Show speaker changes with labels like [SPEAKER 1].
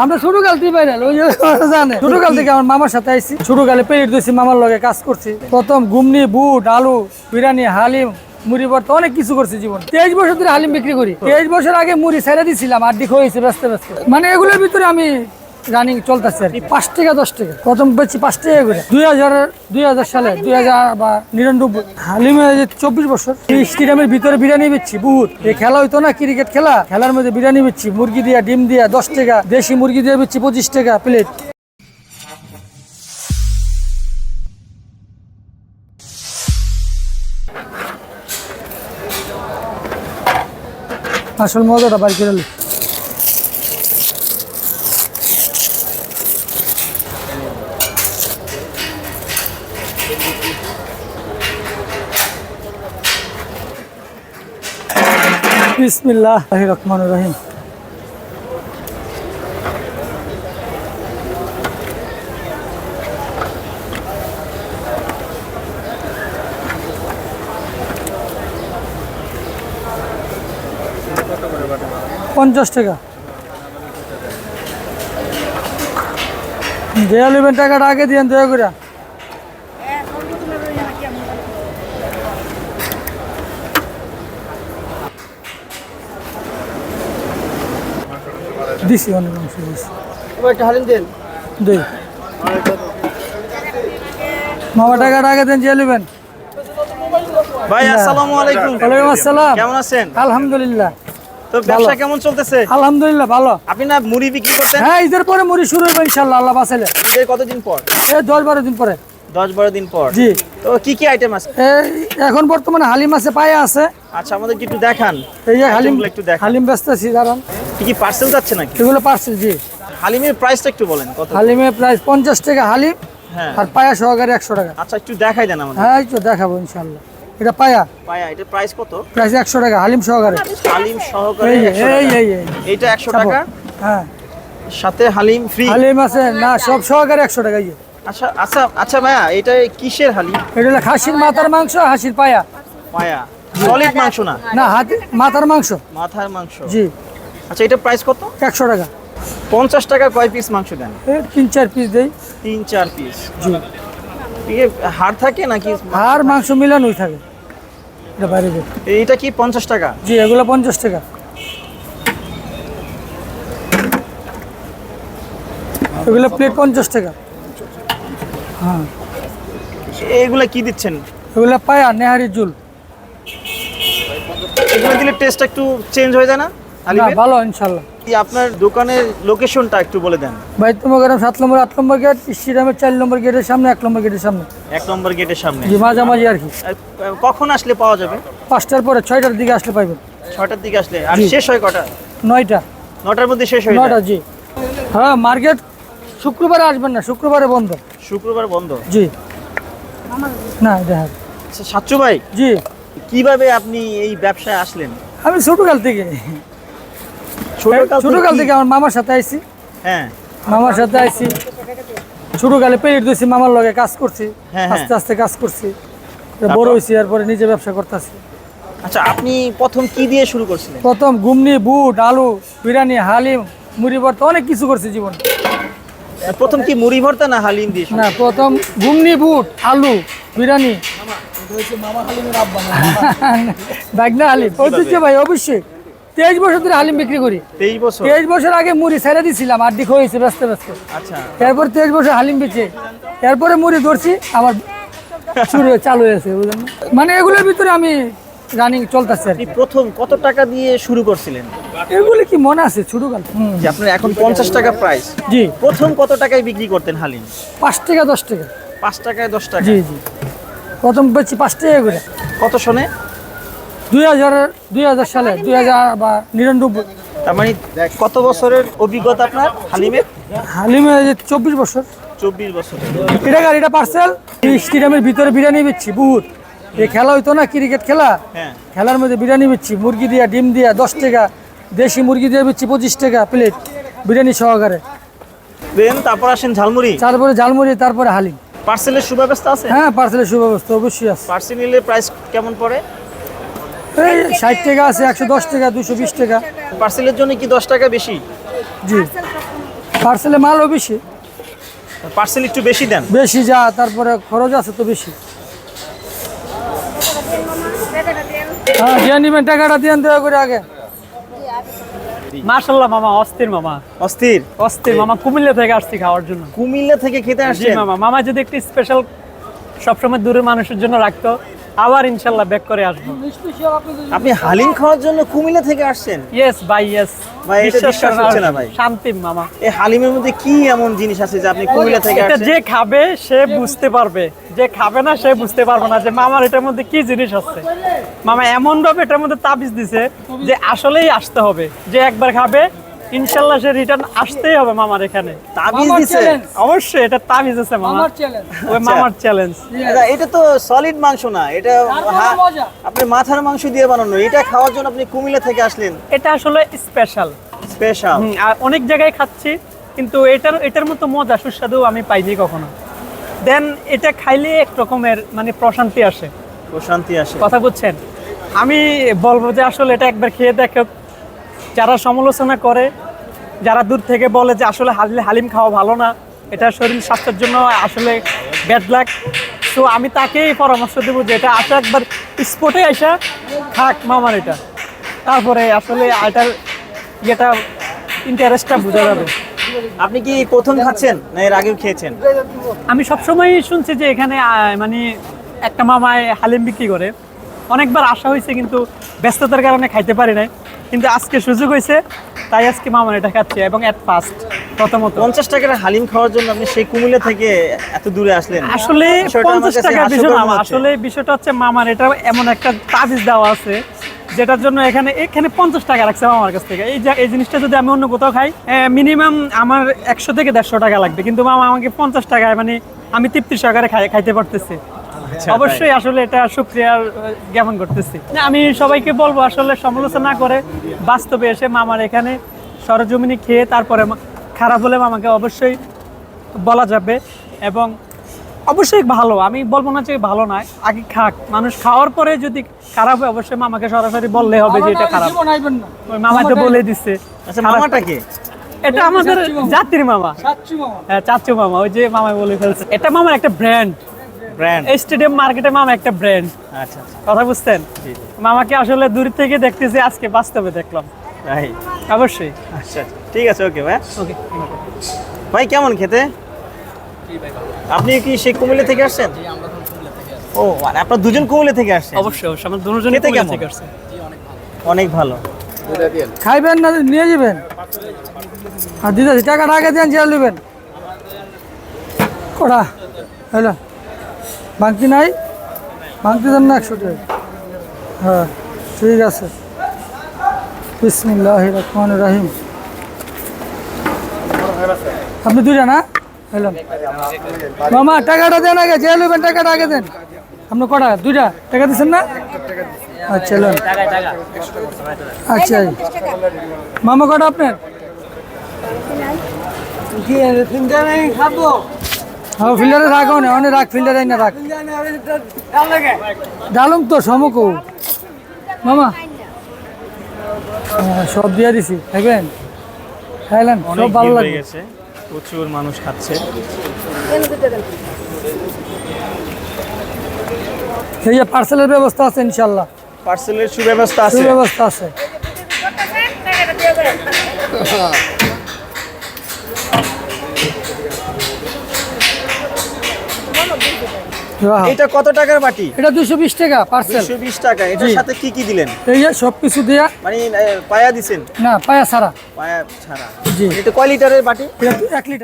[SPEAKER 1] আমরা ছোট কাল থেকে বাইরাল ওই জানে। ছোট কাল থেকে আমার মামার সাথে আইছি। ছোট কালে পেরিট দিয়েছি, মামার লগে কাজ করছি। প্রথম ঘুমনি, বুট, আলু, বিরিয়ানি, হালিম, মুড়ি ভর্তা, অনেক কিছু করছি জীবন। তেইশ বছর ধরে হালিম বিক্রি করি। তেইশ বছর আগে মুড়ি ছেড়ে দিছিলাম, আর দিক হয়েছে, ব্যস্ত ব্যস্ত। মানে এগুলোর ভিতরে আমি রানিং চলতেছে আর কি। পাঁচ টাকা, দশ টাকা। প্রথম বেচি পাঁচ টাকা করে। দুই হাজার দুই হাজার সালে, দুই হাজার বা নিরানব্বই। হালিমে চব্বিশ বছর। এই স্টেডিয়ামের ভিতরে বিরিয়ানি বেচছি, বহুত। এই খেলা হইতো না ক্রিকেট খেলা? খেলার মধ্যে বিরিয়ানি বেচছি, মুরগি দিয়া, ডিম দিয়া, দশ টাকা। দেশি মুরগি দিয়ে বেচছি পঁচিশ টাকা প্লেট আসল মজাটা বাড়ি করে নি। বিসমিল্লাহ রহমান রহিম পঞ্চাশ টাকা দেয়া নেবেন টাকাটা আগে দিয়েন দয়া করে দিছি অনেক অংশ দিছি।
[SPEAKER 2] একটা হালিম দেন।
[SPEAKER 1] দুই। মামা টাকাটা আগে দেন দিয়ে নেবেন
[SPEAKER 2] ভাই আসসালামু আলাইকুম।
[SPEAKER 1] ওয়ালাইকুম আসসালাম।
[SPEAKER 2] কেমন আছেন?
[SPEAKER 1] আলহামদুলিল্লাহ।
[SPEAKER 2] তো ব্যবসা কেমন চলতেছে?
[SPEAKER 1] আলহামদুলিল্লাহ ভালো।
[SPEAKER 2] আপনি না মুড়ি বিক্রি করতেন?
[SPEAKER 1] হ্যাঁ ঈদের পরে মুড়ি শুরু হবে ইনশাল্লাহ আল্লাহ বাঁচাইলে।
[SPEAKER 2] ঈদের কতদিন পর?
[SPEAKER 1] এই দশ বারো দিন পরে।
[SPEAKER 2] দশ বারো দিন পর।
[SPEAKER 1] জি।
[SPEAKER 2] তো কি কি আইটেম আছে?
[SPEAKER 1] এই এখন বর্তমানে হালিম আছে পায়ে আছে।
[SPEAKER 2] আচ্ছা আমাদের একটু দেখান।
[SPEAKER 1] এই যে হালিম
[SPEAKER 2] একটু দেখান।
[SPEAKER 1] হালিম ব্যস্ত আছি দাঁড়ান।
[SPEAKER 2] কি পার্সেল যাচ্ছে নাকি?
[SPEAKER 1] এগুলো পার্সেল জি।
[SPEAKER 2] হালিমের প্রাইসটা একটু বলেন কত?
[SPEAKER 1] হালিমের প্রাইস পঞ্চাশ টাকা হালিম
[SPEAKER 2] হ্যাঁ।
[SPEAKER 1] আর পায়া সহকারে একশো টাকা।
[SPEAKER 2] আচ্ছা একটু দেখাই দেন আমাদের।
[SPEAKER 1] হ্যাঁ তো দেখাবো ইনশাল্লাহ এটা পায়া।
[SPEAKER 2] পায়া এটার প্রাইস কত?
[SPEAKER 1] প্রাইস একশো টাকা হালিম সহকারে।
[SPEAKER 2] হালিম সহকারে
[SPEAKER 1] এই যে,
[SPEAKER 2] 100 টাকা।
[SPEAKER 1] এই
[SPEAKER 2] এইটা
[SPEAKER 1] হ্যাঁ।
[SPEAKER 2] সাথে হালিম ফ্রি
[SPEAKER 1] হালিম আছে না সব সহকারে একশো টাকা এই যে।
[SPEAKER 2] আচ্ছা আচ্ছা আচ্ছা ভাইয়া এটা কিসের হালিম?
[SPEAKER 1] এটা হলো খাসির মাথার মাংস হাসির পায়া।
[SPEAKER 2] পায়া। সলিড মাংস না?
[SPEAKER 1] না হাতি মাথার মাংস।
[SPEAKER 2] মাথার মাংস।
[SPEAKER 1] জি।
[SPEAKER 2] আচ্ছা এটা প্রাইস কত?
[SPEAKER 1] একশো টাকা।
[SPEAKER 2] পঞ্চাশ টাকা কয় পিস মাংস দেন?
[SPEAKER 1] তিন চার পিস দেই।
[SPEAKER 2] তিন চার পিস
[SPEAKER 1] জি।
[SPEAKER 2] হাড় থাকে নাকি?
[SPEAKER 1] হাড় মাংস মিলানোই থাকে। এটা বাইরে।
[SPEAKER 2] এইটা কি পঞ্চাশ টাকা?
[SPEAKER 1] জি এগুলো পঞ্চাশ টাকা। এগুলো প্লেট পঞ্চাশ টাকা। হ্যাঁ।
[SPEAKER 2] এগুলো কি দিচ্ছেন?
[SPEAKER 1] এগুলো পায়া নেহারি জুল।
[SPEAKER 2] এগুলো দিলে টেস্ট একটু চেঞ্জ হয়ে যায় না?
[SPEAKER 1] ভালো ইনশাল্লাহ
[SPEAKER 2] আপনার দোকানের লোকেশনটা একটু বলে দেন?
[SPEAKER 1] বাইতুমা গ্রাম সাত নম্বর আট নম্বর গেট স্টেডিয়ামের চার নম্বর গেটের সামনে এক নম্বর গেটের সামনে।
[SPEAKER 2] এক নম্বর গেটের সামনে।
[SPEAKER 1] মাঝামাঝি আর কি।
[SPEAKER 2] কখন আসলে পাওয়া যাবে?
[SPEAKER 1] পাঁচটার পরে ছয়টার দিকে আসলে পাইবেন
[SPEAKER 2] ছয়টার দিকে আসলে। আর শেষ হয় কটা?
[SPEAKER 1] নয়টা।
[SPEAKER 2] নটার মধ্যে শেষ হয়ে যায়?
[SPEAKER 1] জি। হ্যাঁ মার্কেট শুক্রবারে আসবেন না শুক্রবারে বন্ধ।
[SPEAKER 2] শুক্রবার বন্ধ?
[SPEAKER 1] জি। না এটা হ্যাঁ।
[SPEAKER 2] আচ্ছা, সাচ্চু ভাই
[SPEAKER 1] জি।
[SPEAKER 2] কীভাবে আপনি এই ব্যবসায় আসলেন?
[SPEAKER 1] আমি ছোটকাল থেকে।
[SPEAKER 2] ছোটকাল
[SPEAKER 1] ছোটকাল
[SPEAKER 2] থেকে
[SPEAKER 1] আমার মামার সাথে আইছি।
[SPEAKER 2] হ্যাঁ।
[SPEAKER 1] মামার সাথে আইছি। ছোটকালে পেরিট দিয়েছি মামার লগে কাজ করছি
[SPEAKER 2] হ্যাঁ, হ্যাঁ।
[SPEAKER 1] আস্তে আস্তে কাজ করছি। বড় হয়েছি এরপরে নিজে ব্যবসা করতেছি।
[SPEAKER 2] আচ্ছা আপনি প্রথম কি দিয়ে শুরু করছিলেন?
[SPEAKER 1] প্রথম ঘুমনি বুট আলু বিরিয়ানি হালিম মুড়ি ভর্তা অনেক কিছু করছি জীবন।
[SPEAKER 2] প্রথম কি মুড়ি ভর্তা না হালিম দিয়ে
[SPEAKER 1] না প্রথম ঘুমনি বুট আলু বিরিয়ানি। বাগনা হালিম। ঐতিহ্য ভাই অবশ্যই। তেইশ বছর ধরে হালিম বিক্রি করি।
[SPEAKER 2] তেইশ বছর?
[SPEAKER 1] তেইশ বছর আগে মুড়ি ছেড়ে দিছিলাম আর দিক হয়েছে ব্যস্ত ব্যস্ত।
[SPEAKER 2] আচ্ছা।
[SPEAKER 1] এরপর তেইশ বছর হালিম বেচে এরপরে মুড়ি ধরছি আবার শুরু হয়ে- চালু হয়েছে বুঝলেন মানে এগুলোর ভিতরে আমি রানিং চলতেছে আর
[SPEAKER 2] প্রথম কত টাকা দিয়ে শুরু করছিলেন?
[SPEAKER 1] এগুলি কি মনে আছে? ছোট কাল
[SPEAKER 2] যে আপনার এখন পঞ্চাশ টাকা প্রাইস
[SPEAKER 1] জি।
[SPEAKER 2] প্রথম কত টাকায় বিক্রি করতেন হালিম?
[SPEAKER 1] পাঁচ টাকা দশ টাকা।
[SPEAKER 2] পাঁচ টাকায় দশ টাকা।
[SPEAKER 1] জি জি। প্রথম পাঁচ টাকা করে।
[SPEAKER 2] কত শোনে?
[SPEAKER 1] দুই হাজার দুই হাজার সালে দুই হাজার বা নিরানব্বই।
[SPEAKER 2] তার মানে কত বছরের অভিজ্ঞতা আপনার হালিমের
[SPEAKER 1] হালিমে চব্বিশ বছর।
[SPEAKER 2] চব্বিশ বছর।
[SPEAKER 1] এটা গাড়িটা পার্সেল স্টেডিয়ামের ভিতরে বিরিয়ানি বেচছি বহুত। এই খেলা হইতো না ক্রিকেট খেলা?
[SPEAKER 2] হ্যাঁ।
[SPEAKER 1] খেলার মধ্যে বিরিয়ানি বেচছি মুরগি দিয়া ডিম দিয়া দশ টাকা। দেশি মুরগি দিয়ে বেচছি পঁচিশ টাকা প্লেট বিরিয়ানি সহকারে।
[SPEAKER 2] দেন তারপর আসেন ঝালমুড়ি?
[SPEAKER 1] তারপরে ঝালমুড়ি তারপরে হালিম।
[SPEAKER 2] পার্সেলের সুব্যবস্থা আছে?
[SPEAKER 1] হ্যাঁ পার্সেলের সুব্যবস্থা অবশ্যই আছে।
[SPEAKER 2] পার্সেল নিলে প্রাইস কেমন পড়ে?
[SPEAKER 1] এই ষাট টাকা আছে একশো দশ টাকা দুশো বিশ টাকা।
[SPEAKER 2] পার্সেলের জন্য কি দশ টাকা বেশি?
[SPEAKER 1] জি। পার্সেলে মালও বেশি।
[SPEAKER 2] পার্সেল একটু বেশি দেন।
[SPEAKER 1] বেশি যা তারপরে খরচ আছে তো বেশি। হ্যাঁ দিয়ে নিবেন টাকাটা দিয়ে দেওয়া করে আগে।
[SPEAKER 3] মাশাল্লাহ মামা অস্থির মামা।
[SPEAKER 2] অস্থির?
[SPEAKER 3] অস্থির মামা কুমিল্লা থেকে আসছি খাওয়ার জন্য।
[SPEAKER 2] কুমিল্লা থেকে খেতে
[SPEAKER 3] জি
[SPEAKER 2] আসছেন?
[SPEAKER 3] মামা মামা যদি একটি স্পেশাল সবসময় দূরের মানুষের জন্য রাখতো আবার ইনশাল্লাহ ব্যাক করে আসব।
[SPEAKER 2] আপনি হালিম খাওয়ার জন্য কুমিল্লা থেকে আসছেন?
[SPEAKER 3] ইয়েস ভাই ইয়েস
[SPEAKER 2] ভাই, এটা বিশ্বাস হচ্ছে না ভাই।
[SPEAKER 3] শান্তি মামা।
[SPEAKER 2] এই হালিমের মধ্যে কি এমন জিনিস আছে যে আপনি কুমিল্লা থেকে
[SPEAKER 3] এটা যে খাবে সে বুঝতে পারবে। যে খাবে না সে বুঝতে পারবে না যে মামার এটার মধ্যে কি জিনিস আছে। মামা এমন ভাবে এটার মধ্যে তাবিজ দিছে যে আসলেই আসতে হবে। যে একবার খাবে ইনশাল্লাহ সে রিটার্ন আসতেই হবে মামার এখানে।
[SPEAKER 2] তাবিজ দিছে?
[SPEAKER 3] অবশ্যই এটা তাবিজ আছে মামা।
[SPEAKER 1] আমার চ্যালেঞ্জ
[SPEAKER 3] ওই মামার চ্যালেঞ্জ
[SPEAKER 2] এটা- এটা তো সলিড মাংস না এটা। আপনি মাথার মাংস দিয়ে বানানো এটা খাওয়ার জন্য আপনি কুমিল্লা থেকে আসলেন।
[SPEAKER 3] এটা আসলে স্পেশাল
[SPEAKER 2] স্পেশাল
[SPEAKER 3] আর অনেক জায়গায় খাচ্ছি কিন্তু এটার এটার মতো মজা সুস্বাদু আমি পাইনি কখনো। দেন এটা খাইলে এক রকমের মানে প্রশান্তি আসে।
[SPEAKER 2] প্রশান্তি আসে।
[SPEAKER 3] কথা বুঝছেন? আমি বলব যে আসলে এটা একবার খেয়ে দেখো যারা সমালোচনা করে যারা দূর থেকে বলে যে আসলে হালি- হালিম খাওয়া ভালো না এটা শরীর স্বাস্থ্যের জন্য আসলে ব্যাড লাগ তো আমি তাকেই পরামর্শ দেবো যে এটা আসা একবার স্পটে আসা থাক মামার এটা। তারপরে আসলে এটার ইয়েটা ইন্টারেস্টটা বোঝা যাবে।
[SPEAKER 2] আপনি কি প্রথম খাচ্ছেন না এর আগেও খেয়েছেন?
[SPEAKER 3] আমি সবসময় শুনছি যে এখানে মানে একটা মামায় হালিম বিক্রি করে। অনেকবার আসা হয়েছে কিন্তু ব্যস্ততার কারণে খাইতে পারি নাই। কিন্তু আজকে সুযোগ হয়েছে তাই আজকে মামার এটা খাচ্ছি এবং এট ফার্স্ট প্রথমত।
[SPEAKER 2] পঞ্চাশ টাকার হালিম খাওয়ার জন্য আপনি সেই কুমিল্লা থেকে এত দূরে আসলেন?
[SPEAKER 3] আসলে পঞ্চাশ টাকার বিষয় না আসলে বিষয়টা হচ্ছে মামার এটা এমন একটা তাবিজ দেওয়া আছে যেটার জন্য এখানে এখানে পঞ্চাশ টাকা রাখছে মামার কাছ থেকে। এই যে এই জিনিসটা যদি আমি অন্য কোথাও খাই মিনিমাম আমার একশো থেকে দেড়শো টাকা লাগবে। কিন্তু মামা আমাকে পঞ্চাশ টাকায় মানে আমি তৃপ্তি সহকারে খাই খাইতে পারতেছি। অবশ্যই আসলে এটা সুক্রিয়ার জ্ঞাপন করতেছি। না, আমি সবাইকে বলব আসলে সমালোচনা করে বাস্তবে এসে মামার এখানে সরজমিনি খেয়ে তারপরে খারাপ হলে মামাকে অবশ্যই বলা যাবে এবং অবশ্যই ভালো। আমি বলব না যে ভালো নয় আগে খাক। মানুষ খাওয়ার পরে যদি খারাপ হয় অবশ্যই মামাকে সরাসরি বললে হবে যে এটা খারাপ। মামা তো বলে দিচ্ছে
[SPEAKER 2] আচ্ছা মামাটাকে
[SPEAKER 3] এটা আমাদের জাতির মামা।
[SPEAKER 1] মামা।
[SPEAKER 3] হ্যাঁ চাচু মামা ওই যে মামা বলে ফেলছে। এটা মামার একটা ব্র্যান্ড
[SPEAKER 2] ব্র্যান্ড
[SPEAKER 3] স্টেডিয়াম মার্কেটে মামা একটা ব্র্যান্ড
[SPEAKER 2] আচ্ছা আচ্ছা।
[SPEAKER 3] কথা বুঝতেন মামাকে আসলে দূর থেকে দেখতেছি আজকে বাস্তবে দেখলাম।
[SPEAKER 2] তাই
[SPEAKER 3] অবশ্যই।
[SPEAKER 2] আচ্ছা আচ্ছা। ঠিক আছে ওকে ভাই।
[SPEAKER 3] ওকে
[SPEAKER 2] ভাই কেমন খেতে? আপনি কি সেই কুমিল্লা থেকে আসছেন? ও মানে আপনার দুজন কুমিল্লা থেকে আসছেন?
[SPEAKER 3] অবশ্যই অবশ্যই। আমার দুজনে
[SPEAKER 2] কেমন?
[SPEAKER 3] থেকে আসছে।
[SPEAKER 2] অনেক ভালো।
[SPEAKER 1] খাইবেন না নিয়ে যাবেন। আর দিদি টাকাটা আগে দেন জিয়া নেবেন কড়া। হ্যালো বাংতি নাই? বাংতি দেন না একশো টাকা। হ্যাঁ ঠিক আছে। বিসমিল্লাহ রহমান রাহিম। আপনি দুইটা না? হ্যালো মামা, টাকাটা দেন আগে জিয়া নেবেন টাকাটা আগে দেন। আপনি কটা? দুইটা? টাকা দিচ্ছেন না? আচ্ছা লোন আচ্ছা মামা, কটা আপনার? হ্যাঁ ফিল্ডারে রাখো না অনেক রাখ ফিল্ডারে না রাখ। ডালুম তো সমকু মামা। হ্যাঁ, সব দিয়ে দিছি খাইবেন? খাইলেন সব ভালো
[SPEAKER 2] হয়ে গেছে প্রচুর মানুষ খাচ্ছে।
[SPEAKER 1] এই যে পার্সেলের ব্যবস্থা আছে ইনশাল্লাহ।
[SPEAKER 2] পার্সেলের সুব্যবস্থা আছে।
[SPEAKER 1] সুব্যবস্থা আছে।
[SPEAKER 2] এটা কত টাকার বাটি?
[SPEAKER 1] এটা দুশো বিশ টাকা পার্সেল
[SPEAKER 2] দুশো বিশ টাকা। এটার সাথে কি কি দিলেন?
[SPEAKER 1] এই যে সবকিছু দেয়া
[SPEAKER 2] মানে পায়া দিছেন?
[SPEAKER 1] না পায়া ছাড়া।
[SPEAKER 2] পায়া ছাড়া।
[SPEAKER 1] জি।
[SPEAKER 2] এটা কয় লিটারের বাটি?
[SPEAKER 1] এটা এক লিটার।